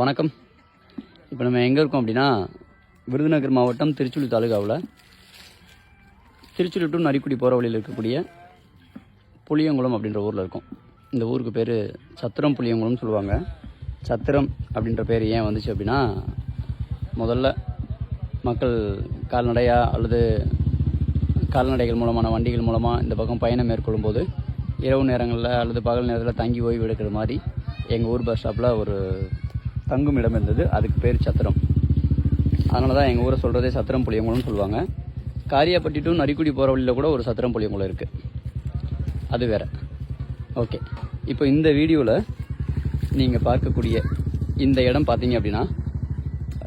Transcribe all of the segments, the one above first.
வணக்கம். இப்போ நம்ம எங்கே இருக்கோம் அப்படின்னா விருதுநகர் மாவட்டம் திருச்சுழி தாலுகாவில். திருச்சுழி டு நரிக்குடி போகிற வழியில் இருக்கக்கூடிய புளியங்குளம் அப்படின்ற ஊரில் இருக்கோம். இந்த ஊருக்கு பேர் சத்திரம் புளியங்குளம்னு சொல்லுவாங்க. சத்திரம் அப்படின்ற பேர் ஏன் வந்துச்சு அப்படின்னா முதல்ல மக்கள் கால்நடையாக அல்லது கால்நடைகள் மூலமான வண்டிகள் மூலமாக இந்த பக்கம் பயணம் மேற்கொள்ளும் போது இரவு நேரங்களில் அல்லது பகல் நேரத்தில் தங்கி ஓய்வு எடுக்கிற மாதிரி எங்கள் ஊர் பஸ் ஸ்டாப்பில் ஒரு தங்கும் இடம் இருந்தது. அதுக்கு பேர் சத்திரம். அதனால தான் எங்கள் ஊரை சொல்கிறதே சத்திரம் புளியங்குளம்னு சொல்லுவாங்க. காரியாப்பட்டி டு நரிக்குடி போகிற வழியில் கூட ஒரு சத்திரம் புளியங்குளம் இருக்குது அது வேற. ஓகே. இப்போ இந்த வீடியோவில் நீங்கள் பார்க்கக்கூடிய இந்த இடம் பார்த்தீங்க அப்படின்னா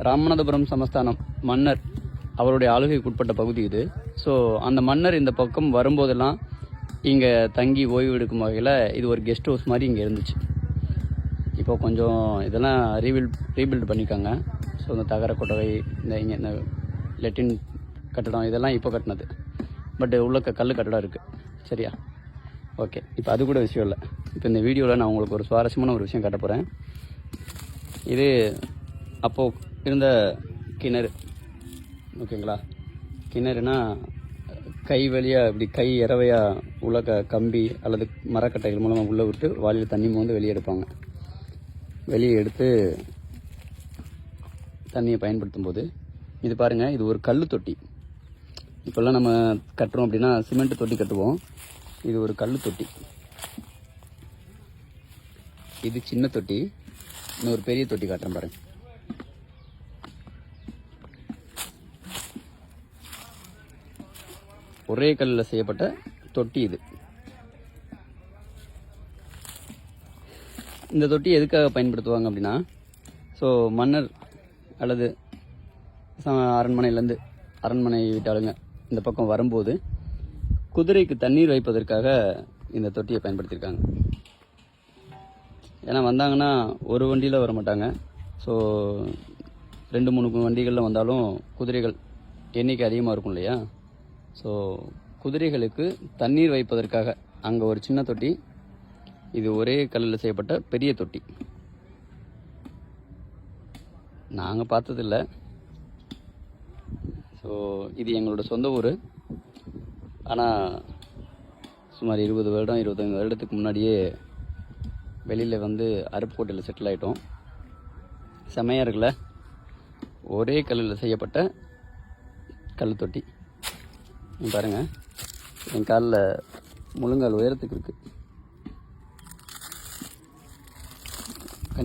ராமநாதபுரம் சமஸ்தானம் மன்னர் அவருடைய ஆளுகைக்கு உட்பட்ட பகுதி இது. ஸோ அந்த மன்னர் இந்த பக்கம் வரும்போதெல்லாம் இங்கே தங்கி ஓய்வு எடுக்கும் வகையில் இது ஒரு கெஸ்ட் ஹவுஸ் மாதிரி இங்கே இருந்துச்சு. இப்போ கொஞ்சம் இதெல்லாம் ரீபில்ட் ரீபில்ட் பண்ணியிருக்காங்க ஸோ இந்த தகர கொட்டகை இந்த இங்கே இந்த லெட்டின் கட்டடம் இதெல்லாம் இப்போ கட்டினது. பட் உள்ள கல் கட்டடம் இருக்குது சரியா? ஓகே இப்போ அது கூட விஷயம் இல்லை. இப்போ இந்த வீடியோவில் நான் உங்களுக்கு ஒரு சுவாரஸ்யமான ஒரு விஷயம் காட்ட போகிறேன் இது அப்போது இருந்த கிணறு. ஓகேங்களா கிணறுனா கை வழியாக இப்படி கை இறவையாக உள்ளக்க கம்பி அல்லது மரக்கட்டைகள் மூலமாக உள்ளே விட்டு வாளியில் தண்ணி மோந்து வெளியே எடுப்பாங்க. வெளியே எடுத்து தண்ணியை பயன்படுத்தும் போது இது பாருங்கள் இது ஒரு கல் தொட்டி. இப்போல்லாம் நம்ம கட்டுறோம் அப்படின்னா சிமெண்ட் தொட்டி கட்டுவோம். இது ஒரு கல் தொட்டி. இது சின்ன தொட்டி. இன்னொரு பெரிய தொட்டி காட்டுறேன் பாருங்க. ஒரே கல்லில் செய்யப்பட்ட தொட்டி இது. இந்த தொட்டி எதுக்காக பயன்படுத்துவாங்க அப்படின்னா ஸோ மன்னர் அல்லது ச- அரண்மனையிலேருந்து அரண்மனை வீட்டாளுங்க இந்த பக்கம் வரும்போது குதிரைக்கு தண்ணீர் வைப்பதற்காக இந்த தொட்டியை பயன்படுத்தியிருக்காங்க. ஏன்னா வந்தாங்கன்னா ஒரு வண்டியில் வர மாட்டாங்க. ஸோ ரெண்டு மூணு வண்டிகளில் வந்தாலும் குதிரைகள் எண்ணிக்கை அதிகமாக இருக்கும் இல்லையா? ஸோ குதிரைகளுக்கு தண்ணீர் வைப்பதற்காக அங்கே ஒரு சின்ன தொட்டி இது ஒரே கல்லில் செய்யப்பட்ட பெரிய தொட்டி. நாங்கள் பார்த்ததில்ல. ஸோ இது எங்களோட சொந்த ஊர். ஆனால் சுமார் இருபது வருடம் இருபத்தஞ்சி வருடத்துக்கு முன்னாடியே வெளியில் வந்து அருப்புக்கோட்டையில் செட்டில் ஆகிட்டோம் செமையாக இருக்குல்ல? ஒரே கல்லில் செய்யப்பட்ட கல் தொட்டி. பாருங்கள் பாருங்க. என் காலில் முழுங்கால் உயரத்துக்கு இருக்குது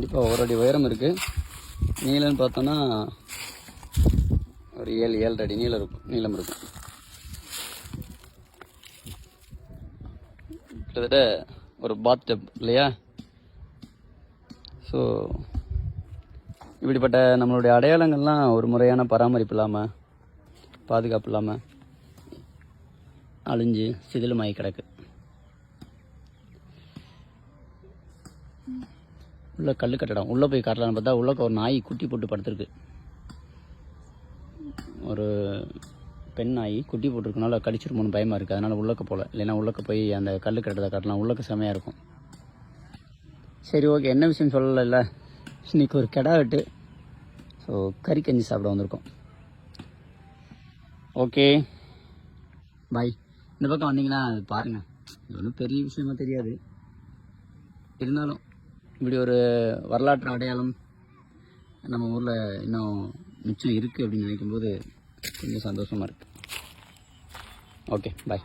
கண்டிப்பாக ஒரு அடி உயரம் இருக்குது நீளம்னு பார்த்தோன்னா ஒரு ஏழு ஏழரை அடி நீளம் இருக்கும். நீளம் இருக்கும். கிட்டத்தட்ட ஒரு பாத் டப் இல்லையா? ஸோ இப்படிப்பட்ட நம்மளுடைய அடையாளங்கள்லாம் ஒரு முறையான பராமரிப்பு இல்லாமல் பாதுகாப்பு இல்லாமல் அழிஞ்சு சிதிலமாகி கிடக்கு. உள்ள கல் கட்டடம். உள்ளே போய் காட்டலான்னு பார்த்தா உள்ளக்க ஒரு நாய் குட்டி போட்டு படுத்திருக்கு. ஒரு பெண் நாய் குட்டி போட்டிருக்கனால கடிச்சிருமோன்னு பயமாக இருக்குது அதனால் உள்ளக்க போகல இல்லைன்னா உள்ளக்க போய் அந்த கல் கட்டடத்தை காட்டலாம். உள்ளக்க செமையாக இருக்கும். சரி ஓகே. என்ன விஷயம் சொல்லலைல்ல? இன்னைக்கு ஒரு கெடா வெட்டு. ஸோ கறி கஞ்சி சாப்பிட வந்திருக்கோம். ஓகே. பாய் இந்த பக்கம் வந்தீங்கன்னா அது பாருங்கள் இது ஒன்றும் பெரிய விஷயமா தெரியாது. இருந்தாலும் இப்படி ஒரு வரலாற்று அடையாளம் நம்ம ஊரில் இன்னும் மிச்சம் இருக்குது அப்படின்னு நினைக்கும்போது கொஞ்சம் சந்தோஷமாக இருக்குது ஓகே பாய்